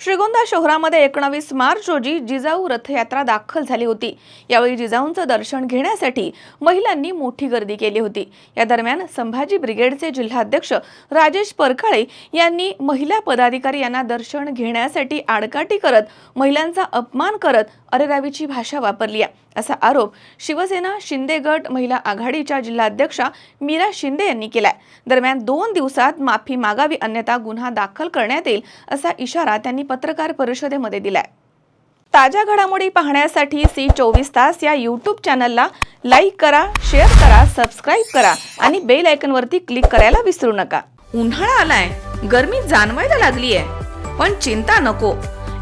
श्रीगोंदा शहरामध्ये एकोणावीस मार्च रोजी जिजाऊ रथयात्रा दाखल झाली होती. यावेळी जिजाऊंचं दर्शन घेण्यासाठी महिलांनी मोठी गर्दी केली होती. या दरम्यान संभाजी ब्रिगेडचे जिल्हाध्यक्ष राजेश परकाळे यांनी महिला पदाधिकारी यांना दर्शन घेण्यासाठी आडकाठी करत महिलांचा अपमान करत अरेरावीची भाषा वापरली आहे. असा आरोप शिवसेना शिंदे गट महिला आघाडीच्या जिल्हाध्यक्षा मीरा शिंदे यांनी केलाय. दरम्यान दोन दिवसात माफी मागावी अन्यथा गुन्हा दाखल करण्यात येईल असा इशारा त्यांनी पत्रकार परिषदेमध्ये दिलाय. ताज्या घडामोडी पाहण्यासाठी सी चोवीस तास या यूट्यूब चॅनलला लाईक करा शेअर करा सबस्क्राईब करा आणि बेल आयकनवरती क्लिक करायला विसरू नका. उन्हाळा आलाय गर्मी जाणवायला लागली आहे पण चिंता नको.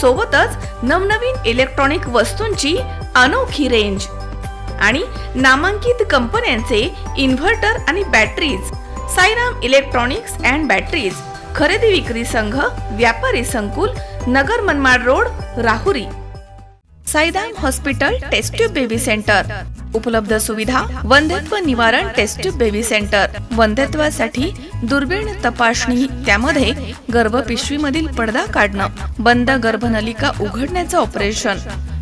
सोबतच नवनवीन इलेक्ट्रॉनिक वस्तूंची अनोखी रेंज आणि नामांकित कंपन्यांचे इन्व्हर्टर आणि batteries Sairam electronics and batteries खरेदी विक्री संघ व्यापारी संकुल नगर Manmad road Rahuri. Saidham hospital test tube baby centre उपलब्ध सुविधा वंध्यत्व निवारण टेस्ट बेबी सेंटर. वंध्यत्वासाठी दुर्बीण तपासणी त्यामध्ये गर्भपिशवीमधील पडदा काढणं बंद गर्भनलिका उघडण्याचं ऑपरेशन.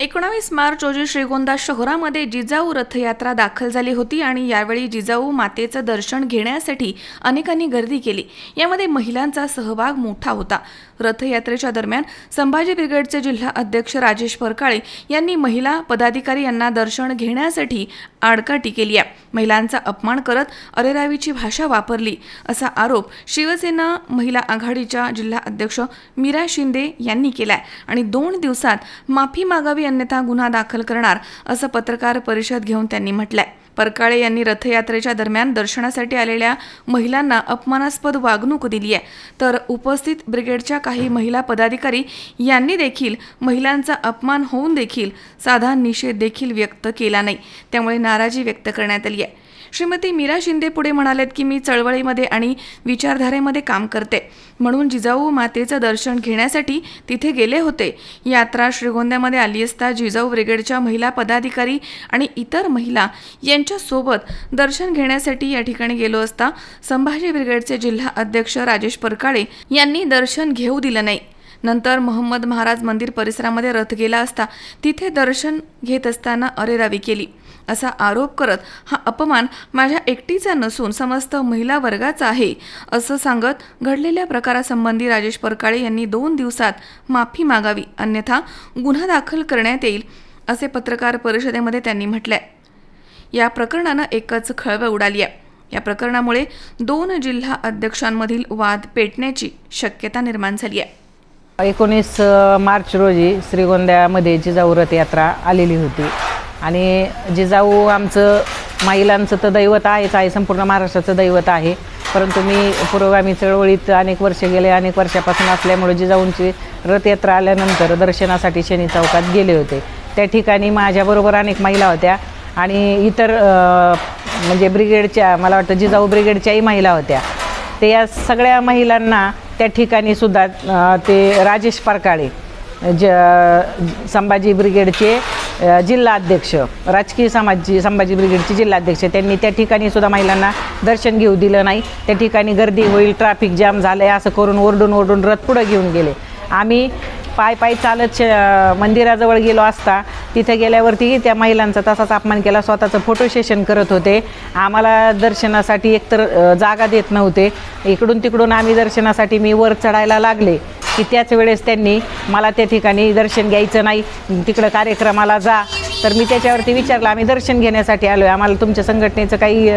एकोणावीस मार्च रोजी श्रीगोंदा शहरामध्ये जिजाऊ रथयात्रा दाखल झाली होती आणि यावेळी जिजाऊ मातेचं दर्शन घेण्यासाठी अनेकांनी गर्दी केली. यामध्ये महिलांचा सहभाग मोठा होता. रथयात्रेच्या दरम्यान संभाजी ब्रिगेडचे जिल्हा अध्यक्ष राजेश परकाळे यांनी महिला पदाधिकारी यांना दर्शन घेण्यासाठी आडकाठी केली आहे. महिलांचा अपमान करत अरेरावीची भाषा वापरली असा आरोप शिवसेना महिला आघाडीच्या जिल्हा अध्यक्ष मीरा शिंदे यांनी केलाय आणि दोन दिवसात माफी मागावी अन्यथा गुन्हा दाखल करणार असं पत्रकार परिषद घेऊन त्यांनी म्हटलंय. परकाळे यांनी रथयात्रेच्या दरम्यान दर्शनासाठी आलेल्या महिलांना अपमानास्पद वागणूक दिली आहे तर उपस्थित ब्रिगेडच्या काही महिला पदाधिकारी यांनी देखील महिलांचा अपमान होऊन देखील साधा निषेध देखील व्यक्त केला नाही. त्यामुळे नाराजी व्यक्त करण्यात आली आहे. श्रीमती मीरा शिंदे पुढे म्हणालेत की मी चळवळीमध्ये आणि विचारधारेमध्ये काम करते. म्हणून जिजाऊ मातेचं दर्शन घेण्यासाठी तिथे गेले होते. यात्रा श्रीगोंद्यामध्ये आली असता जिजाऊ ब्रिगेडच्या महिला पदाधिकारी आणि इतर महिला यांच्यासोबत दर्शन घेण्यासाठी या ठिकाणी गेलो असता संभाजी ब्रिगेडचे जिल्हा अध्यक्ष राजेश परकाळे यांनी दर्शन घेऊ दिलं नाही. नंतर मोहम्मद महाराज मंदिर परिसरामध्ये रथ गेला असता तिथे दर्शन घेत असताना अरेरावी केली. असा आरोप करत हा अपमान माझ्या एकटीचा नसून समस्त महिला वर्गाचा आहे असं सांगत घडलेल्या प्रकारासंबंधी राजेश परकाळे यांनी दोन दिवसात माफी मागावी अन्यथा गुन्हा दाखल करण्यात येईल असे पत्रकार परिषदेमध्ये त्यांनी म्हटलंय. या प्रकरणानं एकच खळबळ उडाली आहे या प्रकरणामुळे दोन जिल्हा अध्यक्षांमधील वाद पेटण्याची शक्यता निर्माण झाली आहे एकोणीस मार्च रोजी श्रीगोंद्यामध्ये जिजाऊ रथयात्रा आलेली होती. आणि जिजाऊ आमचं महिलांचं तर दैवत आहेच आहे संपूर्ण महाराष्ट्राचं दैवत आहे. परंतु मी पुरोगामी चळवळीत अनेक वर्ष गेले अनेक वर्षापासून असल्यामुळे जिजाऊंची रथयात्रा आल्यानंतर दर्शनासाठी शनी चौकात गेले होते. त्या ठिकाणी माझ्याबरोबर अनेक महिला होत्या आणि इतर म्हणजे ब्रिगेडच्या मला वाटतं जिजाऊ ब्रिगेडच्याही महिला होत्या. ते या सगळ्या महिलांना त्या ठिकाणी सुद्धा ते राजेश परकाळे ज संभाजी ब्रिगेडचे जिल्हाध्यक्ष राजकीय समाजी संभाजी ब्रिगेडचे जिल्हाध्यक्ष. त्यांनी त्या ठिकाणी सुद्धा महिलांना दर्शन घेऊ दिलं नाही. त्या ठिकाणी गर्दी होईल ट्रॅफिक जाम झालं आहे असं करून ओरडून ओरडून रथ पुढं घेऊन गेले. आम्ही पाय पाय चालत श- मंदिराजवळ गेलो असता. तिथे गेल्यावरती त्या महिलांचा तसाच अपमान केला. स्वतःचं फोटो सेशन करत होते. आम्हाला दर्शनासाठी एकतर जागा देत नव्हते. इकडून तिकडून आम्ही दर्शनासाठी मी वर चढायला लागले. की त्याच वेळेस त्यांनी मला त्या ठिकाणी दर्शन घ्यायचं नाही. तिकडं कार्यक्रमाला जा. तर मी त्याच्यावरती विचारलं आम्ही दर्शन घेण्यासाठी आलो आहे आम्हाला तुमच्या संघटनेचं काही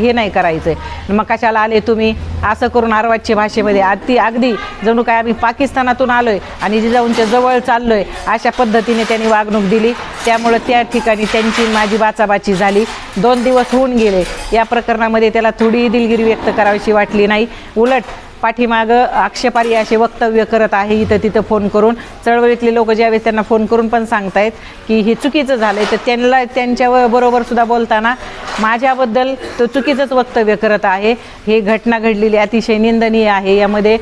हे नाही करायचं आहे मग कशाला आले तुम्ही? असं करून आरवाची भाषेमध्ये अगदी अगदी जणू काय आम्ही पाकिस्तानातून आलो आहे आणि जिजाऊंच्या जवळ चाललो आहे अशा पद्धतीने त्यांनी वागणूक दिली. त्यामुळं त्या ठिकाणी त्यांची माझी बाचाबाची झाली. दोन दिवस होऊन गेले. या प्रकरणामध्ये त्याला थोडी दिलगिरी व्यक्त करावीशी वाटली नाही. उलट पाठीमागं आक्षेपारी असे वक्तव्य करत आहे. इथं तिथं फोन करून चळवळीतले लोक ज्यावेळेस त्यांना फोन करून पण सांगतायत की हे चुकीचं झालं आहे तर त्यांना त्यांच्या बरोबर सुद्धा बोलताना माझ्याबद्दल तो चुकीचंच वक्तव्य करत आहे. ही घटना घडलेली अतिशय निंदनीय आहे. यामध्ये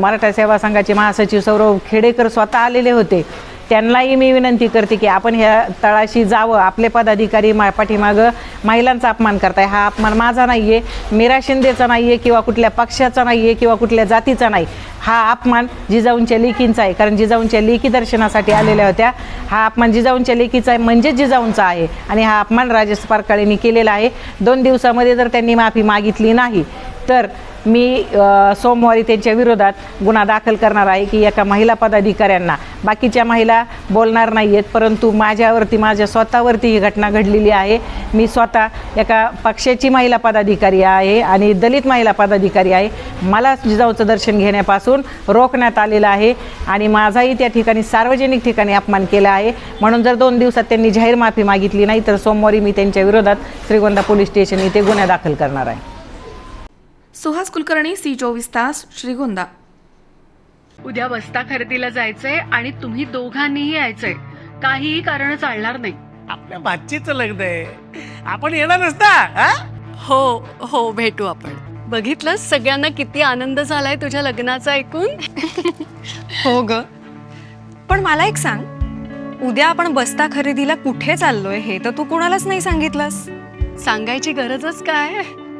मराठा सेवा संघाचे महासचिव सौरभ खेडेकर स्वतः आलेले होते. त्यांनाही मी विनंती करते की आपण ह्या तळाशी जावं. आपले पदाधिकारी मा पाठीमागं महिलांचा अपमान करताय. हा अपमान माझा नाही आहे मीरा शिंदेचा नाही आहे किंवा कुठल्या पक्षाचा नाही आहे किंवा कुठल्या जातीचा नाही. हा अपमान जिजाऊंच्या लेकींचा आहे. कारण जिजाऊंच्या लेकी दर्शनासाठी आलेल्या होत्या. हा अपमान जिजाऊंच्या लेकीचा आहे म्हणजेच जिजाऊंचा आहे. आणि हा अपमान राजेश पारकाळेंनी केलेला आहे. दोन दिवसामध्ये जर त्यांनी माफी मागितली नाही तर मी सोमवारी त्यांच्या विरोधात गुन्हा दाखल करणार आहे की एका महिला पदाधिकाऱ्यांना. बाकीच्या महिला बोलणार नाही आहेत परंतु माझ्यावरती माझ्या स्वतःवरती ही घटना घडलेली आहे. मी स्वतः एका पक्षाची महिला पदाधिकारी आहे आणि दलित महिला पदाधिकारी आहे. मला जिजाऊचं दर्शन घेण्यापासून रोखण्यात आलेलं आहे आणि माझाही त्या ठिकाणी सार्वजनिक ठिकाणी अपमान केला आहे. म्हणून जर दोन दिवसात त्यांनी जाहीर माफी मागितली नाही तर सोमवारी मी त्यांच्या विरोधात श्रीगोंदा पोलीस स्टेशन इथे गुन्हा दाखल करणार आहे. सुहास कुलकर्णी सी चोवीस तास श्रीगोंदा. उद्या बस्ता खरेदीला जायचंय आणि तुम्ही दोघांनीही यायचंय. काहीही कारण चालणार नाही. आपल्या भाचीचं लग्न आहे. आपण येणार नसता हा? हो हो भेटू आपण. बघितलं सगळ्यांना किती आनंद झालाय तुझ्या लग्नाचा ऐकून? हो ग. पण मला एक सांग. उद्या आपण बस्ता खरेदीला कुठे चाललोय हे तर तू कुणालाच नाही सांगितलंस. सांगायची गरजच काय?